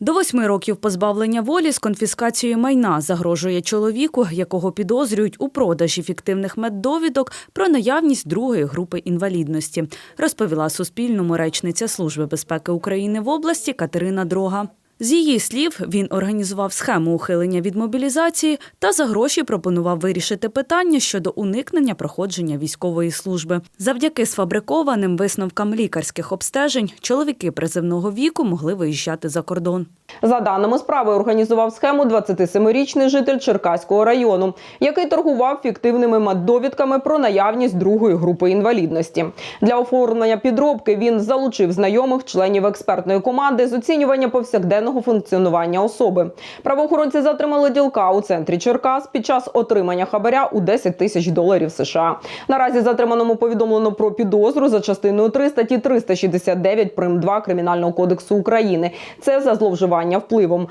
До восьми років позбавлення волі з конфіскацією майна загрожує чоловіку, якого підозрюють у продажі фіктивних меддовідок про наявність другої групи інвалідності, розповіла Суспільному речниця Служби безпеки України в області Катерина Дрога. З її слів, він організував схему ухилення від мобілізації та за гроші пропонував вирішити питання щодо уникнення проходження військової служби. Завдяки сфабрикованим висновкам лікарських обстежень чоловіки призивного віку могли виїжджати за кордон. За даними справи, організував схему 27-річний житель Черкаського району, який торгував фіктивними меддовідками про наявність другої групи інвалідності. Для оформлення підробки він залучив знайомих членів експертної команди з оцінювання повсякденного функціонування особи. Правоохоронці затримали ділка у центрі Черкас під час отримання хабаря у 10 тисяч доларів США. Наразі затриманому повідомлено про підозру за частиною 3 статті 369 прим. 2 Кримінального кодексу України. Це за зловживання впливом.